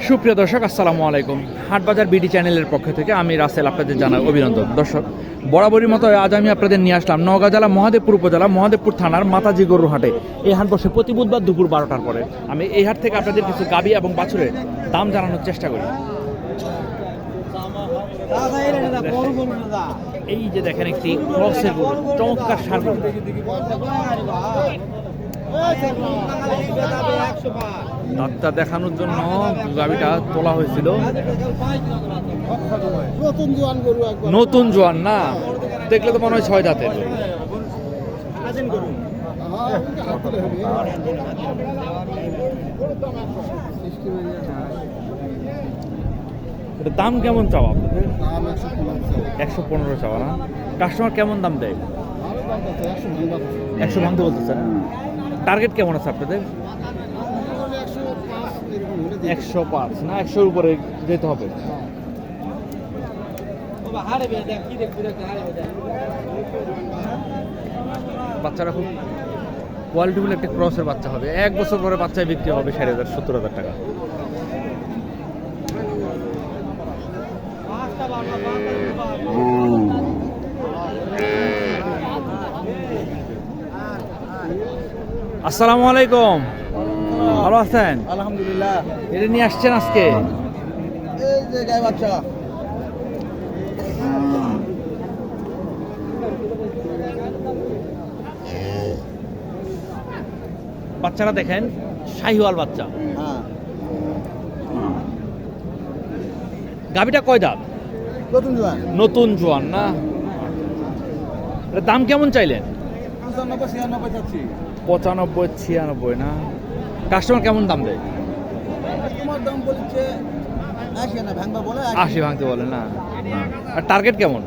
সুপ্রিয় দর্শক আসসালামু আলাইকুম হাটবাজার বিডি চ্যানেলের পক্ষ থেকে আমি রাসেল আপনাদের জানাই অভিনন্দন দর্শক বরাবরই মতো আজ আমি আপনাদের নিয়ে আসলাম নওগাঁ জেলা মহাদেবপুর উপজেলা মহাদেবপুর থানার মাতাজি গরুর হাটে এই হাট বসে প্রতি বুধবার দুপুর বারোটার পরে আমি এই হাট থেকে আপনাদের কিছু গাবি এবং বাছুরের দাম জানানোর চেষ্টা করি এই যে দেখেন একটি ক্রসের গরু চমৎকার সার গরু। দাঁতটা দেখানোর জন্য গাবিটা তোলা হয়েছিল। নতুন জোয়ান না দেখলে তো মনে হয় ছয় দাঁতের। দাম কেমন চাওয়া আপনাদের? একশো পনেরো চাওয়া না? কাস্টমার কেমন দাম দেয়? একশো ভাঙতে বলতেছে টার্গেট কেমন আছে আপনাদের মোটামুটি একশো পাঁচ এরকম হলে দিয়ে একশো পাঁচ, না? একশোর উপরে যেতে হবে। বাচ্চারা খুব কোয়ালিটিফুল একটা ক্রসের বাচ্চা হবে। এক বছর পরে বাচ্চায় বিক্রি হবে ষাট হাজার, সত্তর হাজার টাকা। আসসালামু আলাইকুম। ভালো আছেন? আলহামদুলিল্লাহ। এটা নিয়ে আসছেন আজকে? এই যে গায়ে বাচ্চা। বাচ্চারা দেখেন শাহিওয়াল বাচ্চা। হ্যাঁ। গাবিটা কয় দাঁত? নতুন জোয়ান। নতুন জোয়ান না? দাম কেমন চাইলেন? পঁচানব্বই ছিয়ানব্বই না? কাস্টমার কেমন দাম দেয়? দাম বলছে আশি না ভাঙবা বলে আশি। ভাঙতে বলে না? আর টার্গেট কেমন?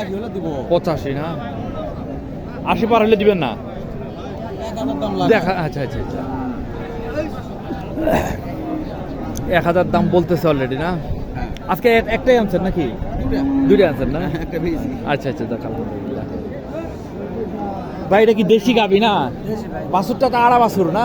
আশি হলে দিব। পঁচাশি না? আশি পার হলে দিবেন না? দেখা আচ্ছা আচ্ছা আচ্ছা। এক হাজার দাম বলতেছে অলরেডি না? আজকে একটাই আনছেন নাকি? দুইটা। আনছেন না? একটা আচ্ছা আচ্ছা দেখ ভাই এটা কি দেশি গাবি না? বাছুরটা তো আড়া বাসুর না?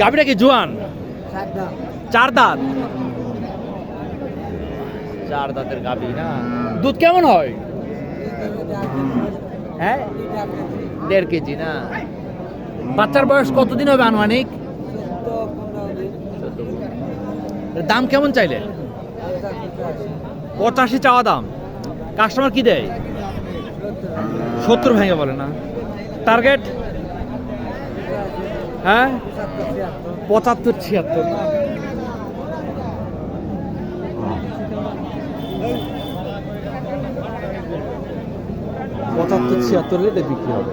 গাবিটা কি জোয়ান? চার দাঁত? চার দাঁতের গাবি না? দুধ কেমন হয়? হ্যাঁ? দেড় কেজি না? বাচ্চার বয়স কতদিন হবে আনুমানিক? দাম কেমন চাইলে? পঁচাশি চাওয়া দাম। কাস্টমার কি দেয়? সত্তর ভেঙে বলে না? টার্গেট? হ্যাঁ? পঁচাত্তর ছিয়াত্তর। পঁচাত্তর ছিয়াত্তর রেটে বিক্রি হবে।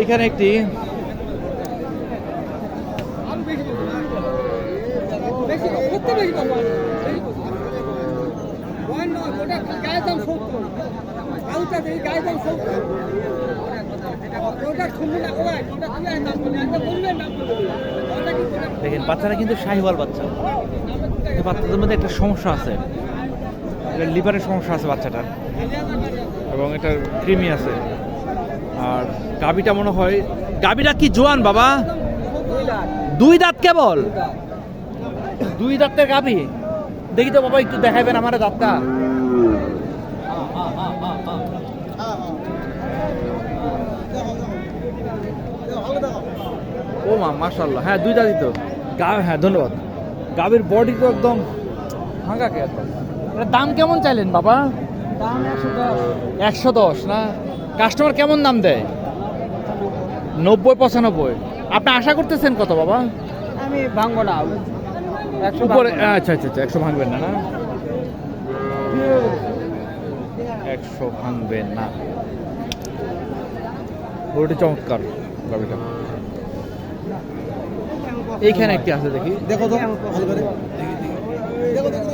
এখানে একটি দেখেন, বাচ্চারা কিন্তু শাহিওয়াল বাচ্চা। বাচ্চাদের মধ্যে একটা সমস্যা আছে। এটা লিভারের সমস্যা আছে বাচ্চাটার। এবং এটার ক্রিমি আছে। আর গাবিটা মনে হয় গাবিটা কি জোয়ান বাবা? দুই দাঁত কেবল? দুই দাঁতের গাবি দেখি তো বাবা, একটু দেখাবেন আমার দাঁতটা। মা মাশাল্লাহ হ্যাঁ দুই দাঁতই তো গা হ্যাঁ ধন্যবাদ। গাবির বডি তো একদম ভাঙা কে একদম? দাম কেমন চাইলেন বাবা? দাম একশো দশ। না? কাস্টমার কেমন দাম দেয়? নব্বই পঁচানব্বই। আপনি আশা করতেছেন কত বাবা? আমি ভাঙবো না। উপরে আচ্ছা আচ্ছা আচ্ছা একশো ভাঙবেন না না? একশো ভাঙবেন না। ওটা চমৎকার গাড়িটা এইখানে একটি আছে দেখি। দেখো তো। ভালো করে দেখো দেখো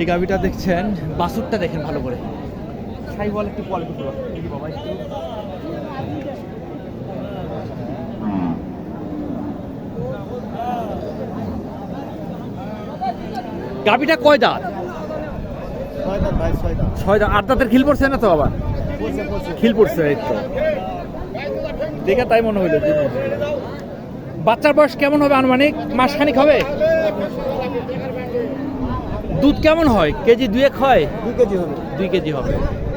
এই গাভিটা দেখছেন বাসুরটা দেখেন ভালো করে। সাইওয়াল একটু কোয়ালিটি ফুল দেখি বাবা একটু। গাভিটা কয় দাঁত? ছয় দাঁত আট দাঁতের খিল পড়ছে না তো পড়ছে খিল পড়ছে এই তো। দেখে তাই মনে হইল বাচ্চার বয়স কেমন হবে আনুমানিক? মাসখানিক হবে? দুধ কেমন হয়? কেজি দুয়েক হয়? দু কেজি হবে। দুই কেজি হবে।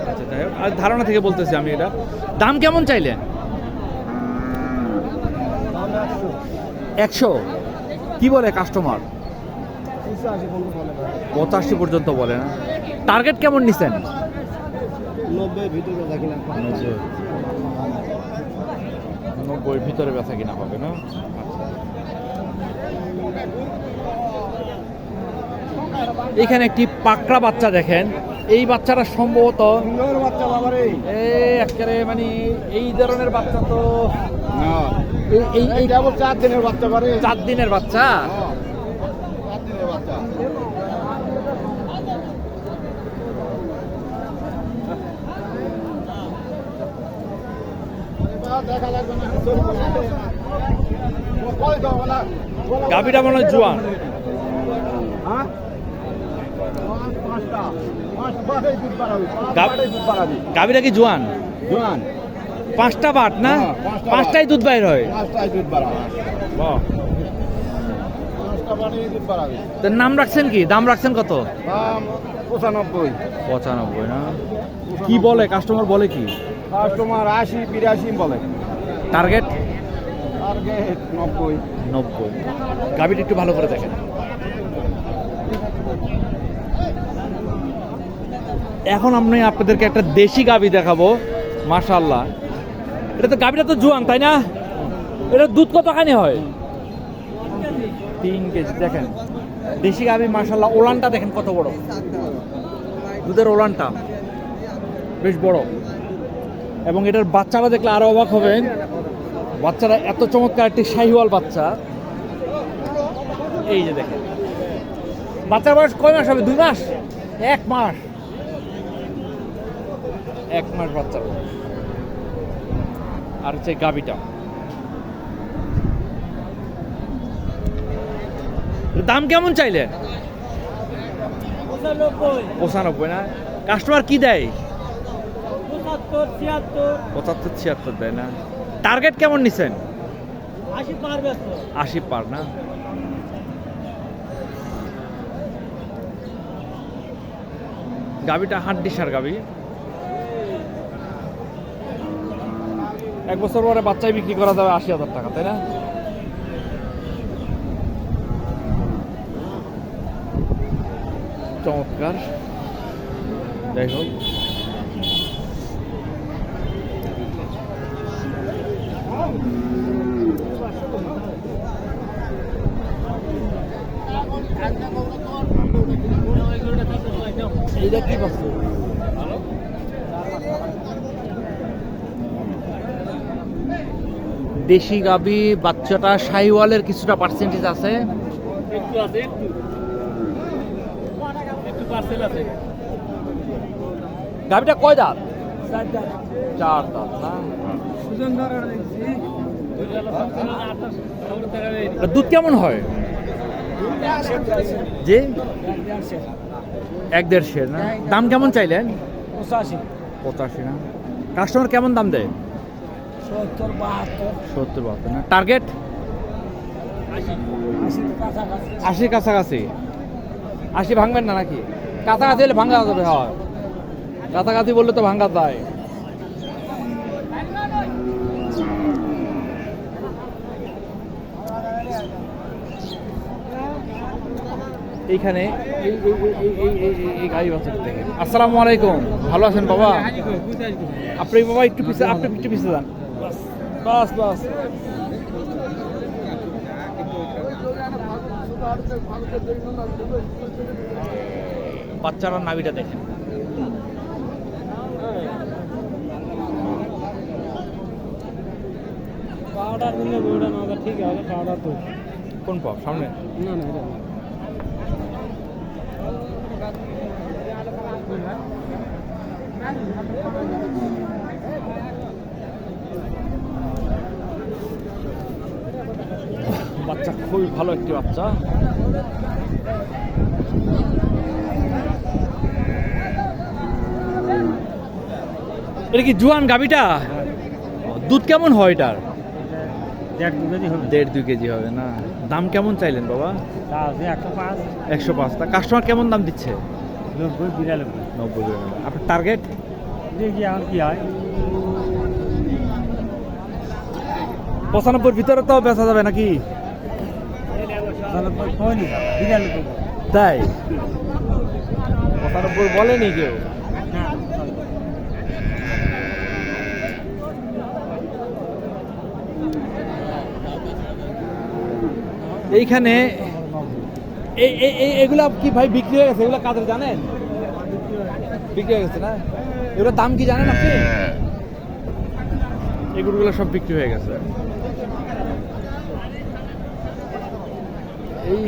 আচ্ছা হোক। আর ধারণা থেকে বলতেছি আমি এটা। দাম কেমন চাইলেন? একশো। কি বলে কাস্টমার পঁচাশি পর্যন্ত বলে না। টার্গেট কেমন নিছেন? নব্বই। ভিতরে বেচা কিনা হবে না? এখানে একটি পাকড়া বাচ্চা দেখেন। এই বাচ্চাটা সম্ভবত একেবারে মানে এই ধরনের বাচ্চা তো এই এই এই চার দিনের বাচ্চা পারে চার দিনের বাচ্চা চার দিনের বাচ্চা দেখা লাগবে না কই দাও বলা গাভিটা মনে হয় জোয়ান। হ্যাঁ? গাভিটা কি জোয়ান? জোয়ান। পাঁচটা বাট না? হ্যাঁ। পাঁচটাই দুধ বাইর হয়। নাম রাখছেন কি? দাম রাখছেন কত? পঁচানব্বই। পঁচানব্বই না? কি বলে? কাস্টমার বলে কি? কাস্টমার আশি বিরাশি বলে। টার্গেট টার্গেট নব্বই। নব্বই। গাভিটা একটু ভালো করে দেখেন। এখন আমি আপনাদেরকে একটা দেশি গাভি দেখাবো মাশাল্লাহ এটা তো গাভিটা তো জোয়ান তাই না? এটা দুধ কতখানি হয়? তিন কেজি দেখেন। দেশি গাবি মাশাল্লাহ ওলানটা দেখেন কত বড়। দুধের ওলানটা। বেশ বড়। এবং এটার বাচ্চারা দেখলে আরও অবাক হবেন বাচ্চারা এত চমৎকার একটি শাহিওয়াল বাচ্চা। এই যে দেখেন। বাচ্চার বয়স কয় মাস হবে? দুই মাস? এক মাস। এক মাস বাচ্চার বয়স। আর হচ্ছে গাবিটা দাম কেমন চাইলে? পঁচানব্বই। না? কাস্টমার কি দেয়? পঁচাত্তর ছিয়াত্তর। দেয় না। টার্গেট কেমন নিছেন? আশি পার আশি পার না? গাবিটা হাড্ডি সার গাবি। এক বছর পরে বাচ্চাই বিক্রি করা যাবে আশি হাজার টাকা তাই না? চমৎকার। যাই হোক। এইটা কি পাচ্ছ দেশি গাবি বাচ্চাটা শাহিওয়ালের কিছুটা পার্সেন্টেজ আছে। একটু আছে একটু। একটু পার্সেল আছে। গাবিটা কয় দাঁত? চার দাঁত। না? দুধ কেমন হয়? যে এক দেড় শের না? দাম কেমন চাইলেন? পঁচাশি। পঁচাশি না? কাস্টমার কেমন দাম দেয়? সত্তর বাহাত্তর। সত্তর বাহাত্তর না? টার্গেট? আশি আশির কাছাকাছি। আশি ভাঙবেন না নাকি? কাছাকাছি হলে ভাঙা যাবে হয় কাছাকাছি বললে তো ভাঙা যায়। এইখানে এই গাড়ি আসসালামু আলাইকুম। ভালো আছেন বাবা? আপনি বাবা একটু পিছিয়ে আপনি একটু পিছিয়ে যান। বাস বাস। বাচ্চারা নাভিটা দেখেন। পাউডার দিলে ওটা না ঠিক আছে পাউডার তো। কোন পাও সামনে? না না এটা না। বাচ্চা খুবই ভালো একটি বাচ্চা। এটা কি জুয়ান গাবিটা দুধ কেমন হয় এটার? দেড় দু কেজি হবে। দুই কেজি হবে না। দাম কেমন চাইলেন বাবা? একশো পাঁচ। তা কাস্টমার কেমন দাম দিচ্ছে? নব্বই বিরানব্বই। নব্বই আপনার টার্গেট দেখি এখন কি হয়। পঁচানব্বইয়ের ভিতরে তো বেচা যাবে নাকি? তাই? পঁচানব্বই বলেনি কেউ। এইখানে এই এই- এই- এগুলা কি ভাই বিক্রি হয়ে গেছে? এগুলা কাদের জানেন? বিক্রি হয়ে গেছে না? এগুলোর দাম কি জানেন আপনি? এগুলো সব বিক্রি হয়ে গেছে। এই